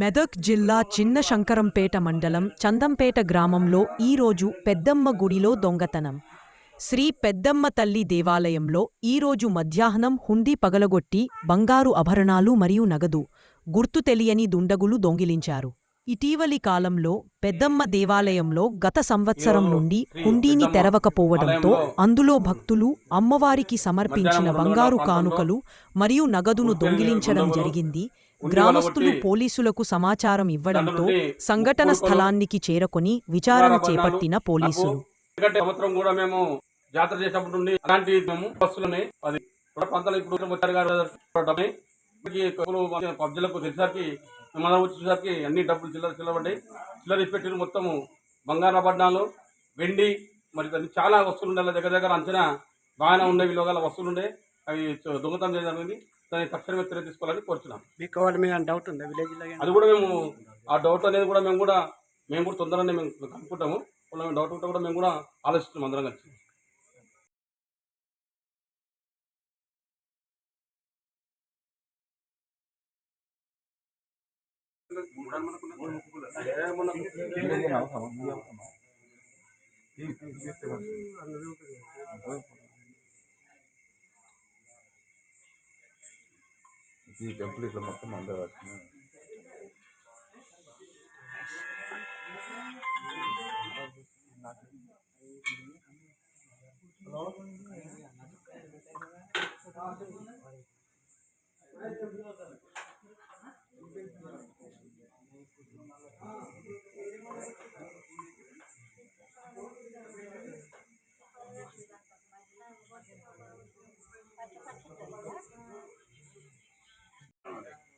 మెదక్ జిల్లా చిన్న శంకరంపేట మండలం చందంపేట గ్రామంలో ఈరోజు పెద్దమ్మ గుడిలో దొంగతనం. శ్రీ పెద్దమ్మ తల్లి దేవాలయంలో ఈరోజు మధ్యాహ్నం హుండీ పగలగొట్టి బంగారు ఆభరణాలు మరియు నగదు గుర్తు తెలియని దుండగులు దొంగిలించారు. ఇటీవలి కాలంలో పెద్దమ్మ దేవాలయంలో గత సంవత్సరం నుండి హుండీని తెరవకపోవడంతో అందులో భక్తులు అమ్మవారికి సమర్పించిన బంగారు కానుకలు మరియు నగదును దొంగిలించడం జరిగింది. గ్రామస్తులు పోలీసులకు సమాచారం ఇవ్వడంతో సంఘటన స్థలానికి చేరుకొని విచారణ చేపట్టిన పోలీసులు. సంవత్సరం కూడా మేము జాతర చేసినప్పటి నుండి అలాంటి బస్సులని అది ఇప్పుడు పబ్జీలకు తెలిసరికి మనం వచ్చేసరికి అన్ని డబ్బులు చిల్లర చిల్లబడ్డాయి చిల్లర తీసి పెట్టిన మొత్తము. బంగారు ఆభరణాలు వెండి మరి చాలా వస్తువులు ఉండే దగ్గర దగ్గర అంచనా బాగానే ఉండే విలువగల వస్తువులు ఉండే. అవి దొంగతనం చేయడం జరిగింది. దాన్ని తక్షణమే చర్య తీసుకోవాలని కోరుచున్నాం. మీకు వాళ్ళ మీద డౌట్ ఉందా? విలేజ్లో అది కూడా మేము ఆ డౌట్ అనేది కూడా మేము కూడా మేము కూడా తొందరగానే మేము కనుక్కుంటాము. వాళ్ళ డౌట్ ఉంటే కూడా మేము కూడా ఆలోచిస్తున్నాం అందరం కలిసి. ఈ టెంపుల్ ఇట్లా మొత్తం అందరూ వచ్చినాయి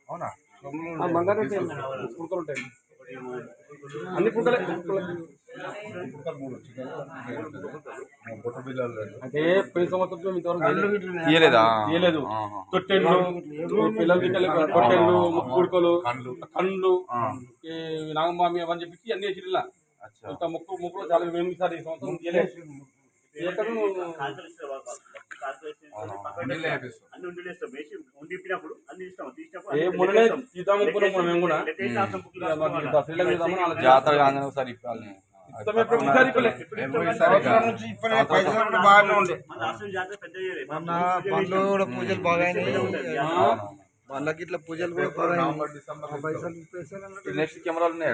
అవునా? ఉంటాయి అన్ని. అంటే పోయిన సంవత్సరం తీయలేదు ఆహా. తొట్టెళ్ళు పిల్లలు తొట్టెళ్ళు ముక్కుడుకలు కండ్లు. కళ్ళు ఆ, ఈ నాగమామి అవని చెప్పి అన్ని వేసి ఇలా. అచ్చా. ఇంత ముక్కు ముక్కులో చాలా మేము సార్ ఈ సంవత్సరం. ఎక్కడ అన్ని ఇస్తాం తీసినప్పుడు ఏ అనుకున్నాం కూడా. మేము చేద్దామని జాతర కాగానే ఒకసారి ఇప్పాలి కూడా పూజలు బాగా. వాళ్ళకి ఇట్లా పూజలు కూడా బాగా నెక్స్ట్ కెమెరాలు ఉన్నాయి?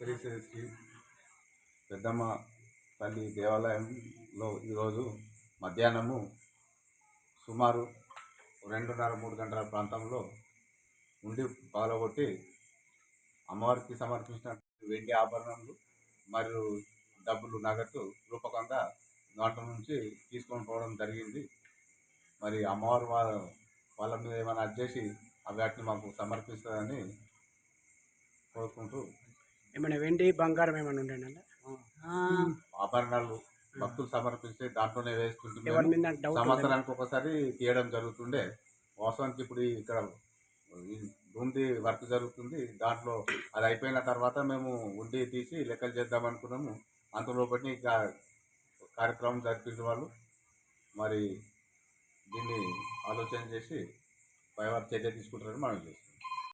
శ్రీ పెద్దమ్మ తల్లి దేవాలయంలో ఈరోజు మధ్యాహ్నము సుమారు రెండున్నర మూడు గంటల ప్రాంతంలో ఉండి పాలగొట్టి అమ్మవారికి సమర్పించిన వెండి ఆభరణాలు మరియు డబ్బులు నగదు రూపకంగా దాంట్లో నుంచి తీసుకొని పోవడం జరిగింది. మరి అమ్మవారు వాళ్ళ వాళ్ళ మీద ఏమైనా అడ్చేసి ఆ వాటిని మాకు సమర్పిస్తుందని కోరుకుంటూ ఏమైనా వెండి బంగారం ఏమైనా ఉండేనా ఆభరణాలు భక్తులు సమర్పిస్తే దాంట్లోనే ఎవరి వేస్తుంటే మీద నాకు డౌట్ ఉండే సంవత్సరానికి ఒకసారి తీయడం జరుగుతుండే. వాస్తవానికి ఇప్పుడు ఇక్కడ ఉంది వర్క్ జరుగుతుంది. దాంట్లో అది అయిపోయిన తర్వాత మేము ఉండి తీసి లెక్కలు చేద్దాం అనుకున్నాము. అంతలోపటి కార్యక్రమం జరిపించిన వాళ్ళు మరి దీన్ని ఆలోచన చేసి పైవారు చర్య తీసుకుంటారని మనం చేస్తున్నాం.